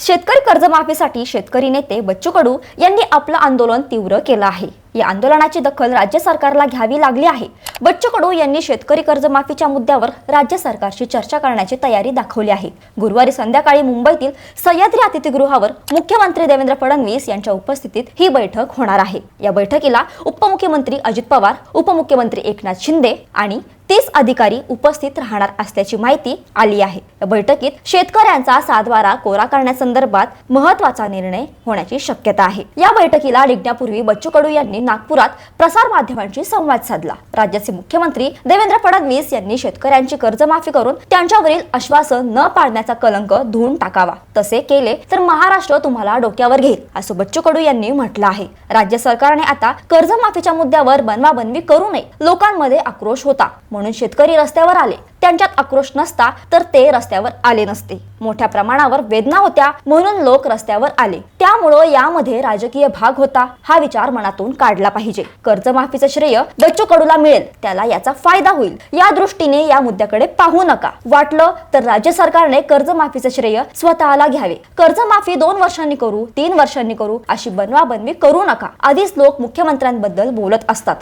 शेतकरी कर्जमाफीसाठी शेतकरी नेते बच्चू कडू यांनी आपलं आंदोलन तीव्र केलं आहे. या आंदोलनाची दखल राज्य सरकारला घ्यावी लागली आहे. बच्चू कडू यांनी शेतकरी कर्जमाफीच्या मुद्द्यावर राज्य सरकारशी चर्चा करण्याची तयारी दाखवली आहे. गुरुवारी संध्याकाळी मुंबईतील सह्याद्री अतिथीगृहावर मुख्यमंत्री देवेंद्र फडणवीस यांच्या उपस्थितीत ही बैठक होणार आहे. या बैठकीला उपमुख्यमंत्री अजित पवार उपमुख्यमंत्री एकनाथ शिंदे आणि तीस अधिकारी उपस्थित राहणार असल्याची माहिती आली आहे. या बैठकीत शेतकऱ्यांचा सातबारा कोरा करण्यासंदर्भात महत्त्वाचा निर्णय होण्याची शक्यता आहे. या बैठकीला निघण्यापूर्वी बच्चू कडू यांनी नागपुरात प्रसार माध्यमांशी संवाद साधला. राज्याचे मुख्यमंत्री देवेंद्र फडणवीस यांनी शेतकऱ्यांची कर्जमाफी करून त्यांच्यावरील आश्वासन न पाळण्याचा कलंक धुवून टाकावा. तसे केले तर महाराष्ट्र तुम्हाला डोक्यावर घेईल असं बच्चू कडू यांनी म्हटलं आहे. राज्य सरकारने आता कर्जमाफीच्या मुद्द्यावर बनवाबनवी करू नये. लोकांमध्ये आक्रोश होता. म्हणून शेतकरी रस्त्यावर आले. त्यांच्यात आक्रोश नसता तर ते रस्त्यावर आले नसते. मोठ्या प्रमाणावर वेदना होत्या म्हणून लोक रस्त्यावर आले. त्यामुळं यामध्ये राजकीय भाग होता हा विचार मनातून काढला पाहिजे. कर्जमाफीचं श्रेय बच्चू कडूला मिळेल. त्याला याचा फायदा होईल. या दृष्टीने या मुद्द्याकडे पाहू नका. वाटलं तर राज्य सरकारने कर्जमाफीचं श्रेय स्वतःला घ्यावे. कर्जमाफी दोन वर्षांनी करू तीन वर्षांनी करू अशी बनवाबनवी करू नका. आधीच लोक मुख्यमंत्र्यांबद्दल बोलत असतात.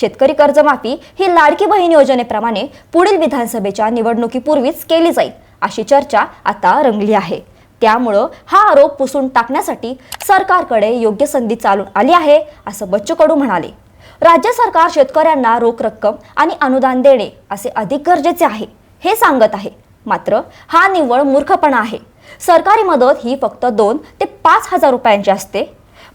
शेतकरी कर्जमाफी ही लाडकी बहीण योजनेप्रमाणे पुढील विधानसभेच्या निवडणुकीपूर्वीच केली जाईल अशी चर्चा आता रंगली आहे. त्यामुळं हा आरोप पुसून टाकण्यासाठी सरकारकडे योग्य संधी चालून आली आहे असं बच्चू कडू म्हणाले. राज्य सरकार शेतकऱ्यांना रोख रक्कम आणि अनुदान देणे असे अधिक गरजेचे आहे हे सांगत आहे. मात्र हा निव्वळ मूर्खपणा आहे. सरकारी मदत ही फक्त दोन ते पाच हजार रुपयांची असते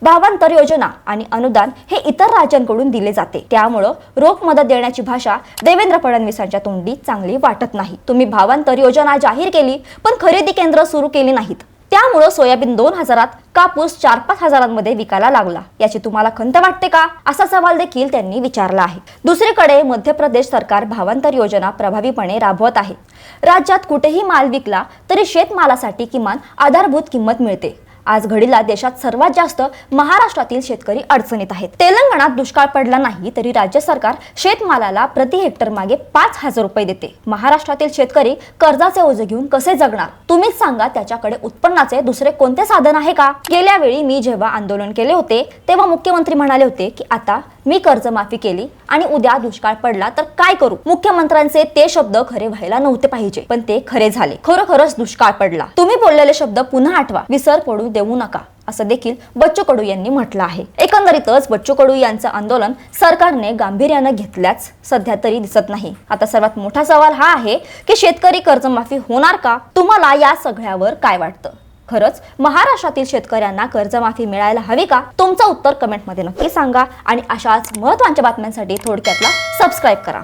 भावांतर योजना आणि अनुदान हे इतर राज्यांकडून दिले जाते. त्यामुळं रोख मदत देण्याची भाषा देवेंद्र फडणवीसांच्या तोंडी चांगली वाटत नाही. तुम्ही भावांतर योजना जाहीर केली पण खरेदी केंद्र सुरू केली नाहीत. त्यामुळं सोयाबीन दोन हजारात कापूस चार पाच हजारांमध्ये विकायला लागला. याची तुम्हाला खंत वाटते का? असा सवाल देखील त्यांनी विचारला आहे. दुसरीकडे मध्य प्रदेश सरकार भावांतर योजना प्रभावीपणे राबवत आहे. राज्यात कुठेही माल विकला तरी शेतमालासाठी किमान आधारभूत किंमत मिळते. आज घडीला देशात सर्वात जास्त महाराष्ट्रातील शेतकरी अडचणीत आहेत. तेलंगणात दुष्काळ पडला नाही तरी राज्य सरकार शेतमालाला प्रति हेक्टर मागे पाच हजार रुपये देते. महाराष्ट्रातील शेतकरी कर्जाचे ओझे घेऊन कसे जगणार? तुम्हीच सांगा त्याच्याकडे उत्पन्नाचे दुसरे कोणते साधन आहे का? गेल्या वेळी मी जेव्हा आंदोलन केले होते तेव्हा मुख्यमंत्री म्हणाले होते की आता मी कर्जमाफी केली आणि उद्या दुष्काळ पडला तर काय करू? मुख्यमंत्र्यांचे ते शब्द खरे व्हायला नव्हते पाहिजे पण ते खरे झाले. खरोखरच दुष्काळ पडला. तुम्ही बोललेले शब्द पुन्हा आठवा. विसर पडू देऊ नका असं देखील बच्चू कडू यांनी म्हटलं आहे. एकंदरीतच बच्चू कडू यांचं आंदोलन सरकारने गांभीर्यानं घेतल्याच सध्या तरी दिसत नाही. आता सर्वात मोठा सवाल हा आहे की शेतकरी कर्जमाफी होणार का? तुम्हाला या सगळ्यावर काय वाटतं? खरंच महाराष्ट्रातील शेतकऱ्यांना कर्जमाफी मिळायला हवी का? तुमचं उत्तर कमेंटमध्ये नक्की सांगा आणि अशाच महत्त्वाच्या बातम्यांसाठी थोडक्यातला सबस्क्राईब करा.